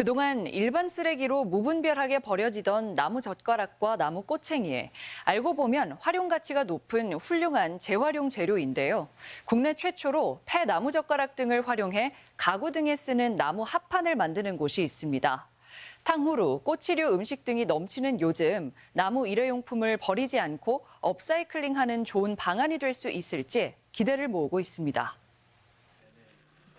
그동안 일반 쓰레기로 무분별하게 버려지던 나무 젓가락과 나무 꼬챙이. 알고 보면 활용 가치가 높은 훌륭한 재활용 재료인데요. 국내 최초로 폐 나무 젓가락 등을 활용해 가구 등에 쓰는 나무 합판을 만드는 곳이 있습니다. 탕후루, 꼬치류 음식 등이 넘치는 요즘 나무 일회용품을 버리지 않고 업사이클링하는 좋은 방안이 될 수 있을지 기대를 모으고 있습니다.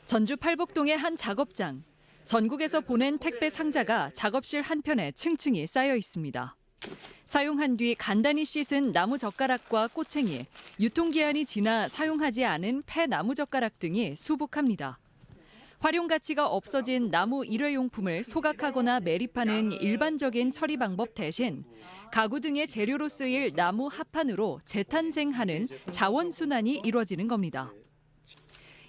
전주 팔복동의 한 작업장. 전국에서 보낸 택배 상자가 작업실 한편에 층층이 쌓여 있습니다. 사용한 뒤 간단히 씻은 나무 젓가락과 꼬챙이, 유통기한이 지나 사용하지 않은 폐 나무 젓가락 등이 수북합니다. 활용 가치가 없어진 나무 일회용품을 소각하거나 매립하는 일반적인 처리 방법 대신 가구 등의 재료로 쓰일 나무 합판으로 재탄생하는 자원순환이 이루어지는 겁니다.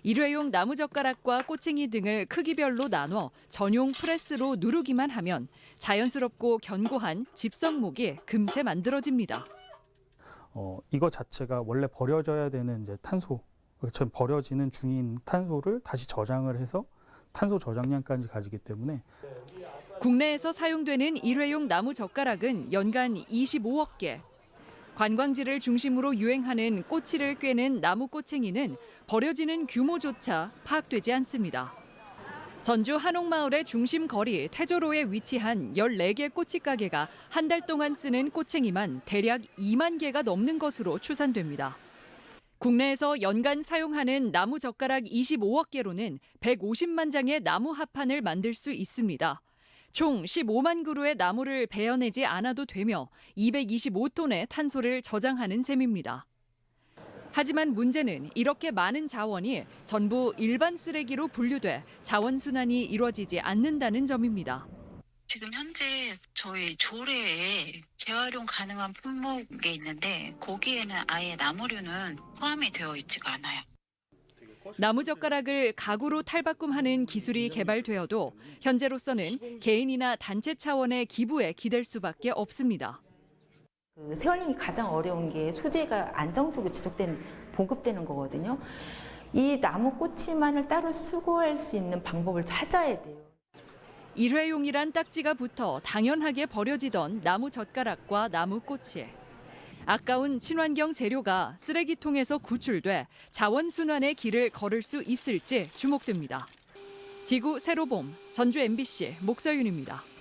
일회용 나무 젓가락과 꼬챙이 등을 크기별로 나눠 전용 프레스로 누르기만 하면 자연스럽고 견고한 집성목이 금세 만들어집니다. 어, 이거 자체가 원래 버려져야 되는 이제 탄소, 전 버려지는 중인 탄소를 다시 저장을 해서 탄소 저장량까지 가지기 때문에 국내에서 사용되는 일회용 나무 젓가락은 연간 25억 개. 관광지를 중심으로 유행하는 꼬치를 꿰는 나무 꼬챙이는 버려지는 규모조차 파악되지 않습니다. 전주 한옥마을의 중심 거리 태조로에 위치한 14개 꼬치 가게가 한 달 동안 쓰는 꼬챙이만 대략 2만 개가 넘는 것으로 추산됩니다. 국내에서 연간 사용하는 나무 젓가락 25억 개로는 150만 장의 나무 합판을 만들 수 있습니다. 총 15만 그루의 나무를 베어내지 않아도 되며 225톤의 탄소를 저장하는 셈입니다. 하지만 문제는 이렇게 많은 자원이 전부 일반 쓰레기로 분류돼 자원 순환이 이루어지지 않는다는 점입니다. 지금 현재 저희 조례에 재활용 가능한 품목이 있는데 거기에는 아예 나무류는 포함이 되어 있지가 않아요. 나무 젓가락을 가구로 탈바꿈하는 기술이 개발되어도 현재로서는 개인이나 단체 차원의 기부에 기댈 수밖에 없습니다. 그 세월링이 가장 어려운 게 소재가 안정적으로 지속된 보급되는 거거든요. 이 나무 꼬치만을 따로 수거할 수 있는 방법을 찾아야 돼요. 일회용이란 딱지가 붙어 당연하게 버려지던 나무 젓가락과 나무 꼬치. 아까운 친환경 재료가 쓰레기통에서 구출돼 자원순환의 길을 걸을 수 있을지 주목됩니다. 지구 새로봄 전주 MBC 목서윤입니다.